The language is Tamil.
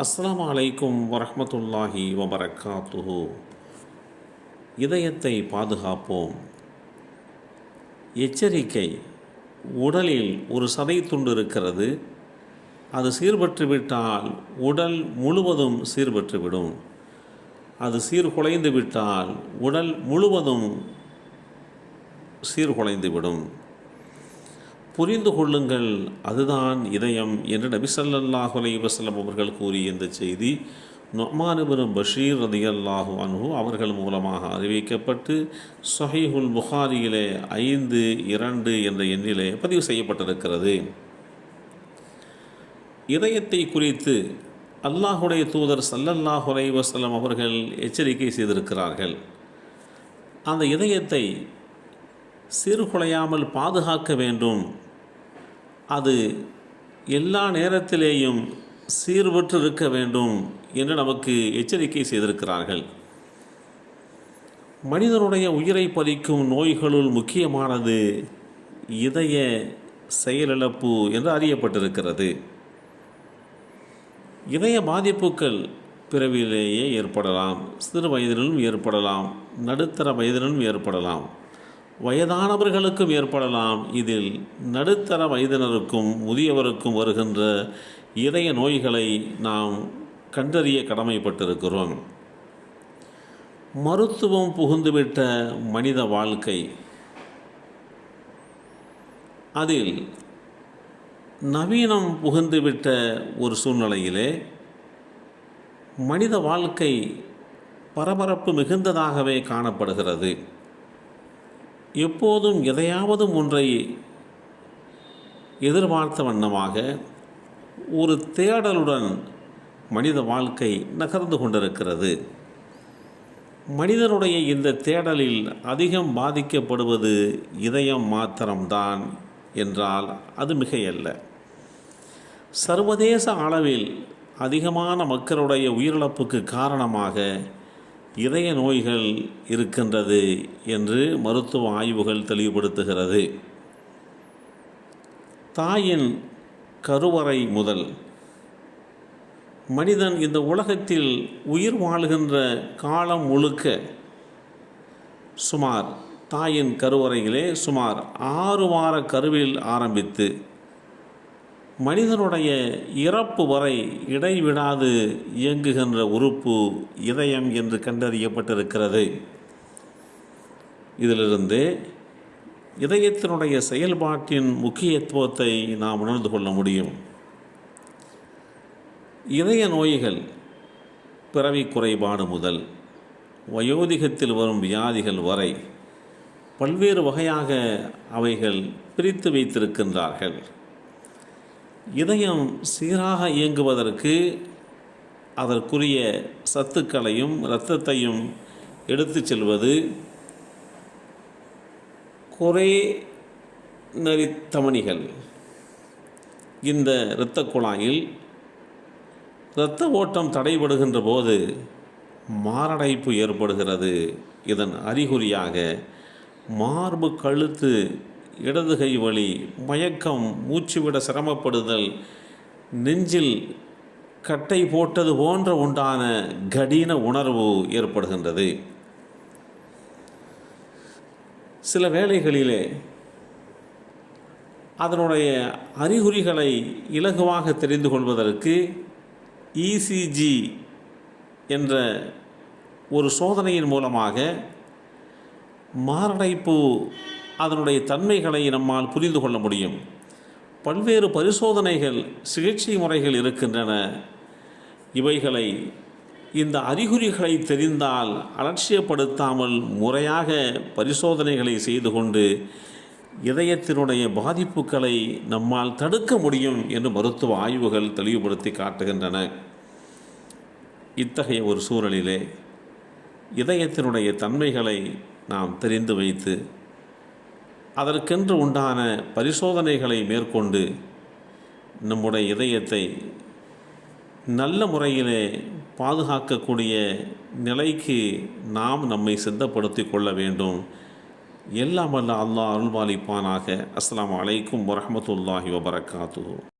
அஸ்லாம் அலைக்கும் வரமத்துல்லாஹி வபரக்காத்துஹு இதயத்தை பாதுகாப்போம். எச்சரிக்கை. உடலில் ஒரு சதை துண்டு இருக்கிறது. அது சீர்பற்றுவிட்டால் உடல் முழுவதும் சீர்பற்றுவிடும் அது சீர்குலைந்து விட்டால் உடல் முழுவதும் சீர்குலைந்துவிடும். புரிந்து கொள்ளுங்கள் அதுதான் இதயம் என்று நபி ஸல்லல்லாஹு அலைஹி அவர்கள் கூறிய இந்த செய்தி. நொமானுபெரும் பஷீர் ரதி அல்லாஹு அன்ஹு அவர்கள் மூலமாக அறிவிக்கப்பட்டு சொஹைஹுல் புகாரியிலே ஐந்து இரண்டு என்ற எண்ணிலே பதிவு செய்யப்பட்டிருக்கிறது. இதயத்தை குறித்து அல்லாஹுடைய தூதர் சல்லல்லாஹு அலைஹி வஸல்லம் அவர்கள் எச்சரிக்கை செய்திருக்கிறார்கள். அந்த இதயத்தை சீர்குலையாமல் பாதுகாக்க வேண்டும். அது எல்லா நேரத்திலேயும் சீர்பற்று இருக்க வேண்டும் என்று நமக்கு எச்சரிக்கை செய்திருக்கிறார்கள். மனிதனுடைய உயிரை பறிக்கும் நோய்களுள் முக்கியமானது இதய செயலிழப்பு என்று அறியப்பட்டிருக்கிறது. இதய பாதிப்புகள் பிறவிலேயே ஏற்படலாம் சிறு வயதிலும் ஏற்படலாம் நடுத்தர வயதிலும் ஏற்படலாம். வயதானவர்களுக்கும் ஏற்படலாம். இதில் நடுத்தர வயதினருக்கும் முதியவருக்கும் வருகின்ற இதய நோய்களை நாம் கண்டறிய கடமைப்பட்டிருக்கிறோம். மருத்துவம் புகுந்துவிட்ட மனித வாழ்க்கை. அதில் நவீனம் புகுந்துவிட்ட ஒரு சூழ்நிலையிலே மனித வாழ்க்கை பரபரப்பு மிகுந்ததாகவே காணப்படுகிறது. எப்போதும் எதையாவது ஒன்றை எதிர்பார்த்த வண்ணமாக ஒரு தேடலுடன் மனித வாழ்க்கை நகர்ந்து கொண்டிருக்கிறது. மனிதனுடைய இந்த தேடலில் அதிகம் பாதிக்கப்படுவது இதயம் மாத்திரம்தான் என்றால் அது மிகையல்ல. சர்வதேச அளவில் அதிகமான மக்களுடைய உயிரிழப்புக்கு காரணமாக இதய நோய்கள் இருக்கின்றது என்று மருத்துவ ஆய்வுகள் தெளிவுபடுத்துகிறது. தாயின் கருவறை முதல் மனிதன் இந்த உலகத்தில் உயிர் வாழ்கின்ற காலம் முழுக்க சுமார் தாயின் கருவறையிலே சுமார் ஆறு வார கருவில் ஆரம்பித்து மனிதனுடைய இறப்பு வரை இடைவிடாது இயங்குகின்ற உறுப்பு இதயம் என்று கண்டறியப்பட்டிருக்கிறது. இதிலிருந்து இதயத்தினுடைய செயல்பாட்டின் முக்கியத்துவத்தை நாம் உணர்ந்து கொள்ள முடியும். இதய நோய்கள் பிறவி குறைபாடு முதல் வயோதிகத்தில் வரும் வியாதிகள் வரை பல்வேறு வகையாக அவைகள் பிரித்து வைத்திருக்கின்றார்கள். இதயம் சீராக இயங்குவதற்கு அதற்குரிய சத்துக்களையும் இரத்தத்தையும் எடுத்து செல்வது குறை நரித்தமணிகள். இந்த இரத்த குழாயில் இரத்த ஓட்டம் தடைபடுகின்ற போது மாரடைப்பு ஏற்படுகிறது. இதன் அறிகுறியாக மார்பு கழுத்து இடது கை வலி மயக்கம் மூச்சுவிட சிரமப்படுதல் நெஞ்சில் கட்டை போட்டது போன்ற உண்டான கடின உணர்வு ஏற்படுகின்றது. சில வேளைகளிலே அதனுடைய அறிகுறிகளை இலகுவாக தெரிந்து கொள்வதற்கு இசிஜி என்ற ஒரு சோதனையின் மூலமாக மாரடைப்பு அதனுடைய தன்மைகளை நம்மால் புரிந்து கொள்ள முடியும். பல்வேறு பரிசோதனைகள் சிகிச்சை முறைகள் இருக்கின்றன. இவைகளை இந்த அறிகுறிகளை தெரிந்தால் அலட்சியப்படுத்தாமல் முறையாக பரிசோதனைகளை செய்து கொண்டு இதயத்தினுடைய பாதிப்புகளை நம்மால் தடுக்க முடியும் என்று மருத்துவ ஆய்வுகள் தெளிவுபடுத்தி காட்டுகின்றன. இத்தகைய ஒரு சூழலிலே இதயத்தினுடைய தன்மைகளை நாம் தெரிந்து வைத்து அதற்கென்று உண்டான பரிசோதனைகளை மேற்கொண்டு நம்முடைய இதயத்தை நல்ல முறையிலே பாதுகாக்கக்கூடிய நிலைக்கு நாம் நம்மை சித்தப்படுத்தி கொள்ள வேண்டும். எல்லாம் வல்ல அல்லாஹ் அருள்பாலிப்பானாக அஸ்லாம் அலைக்கும் வரமத்துல்லாஹி வபரகாத்து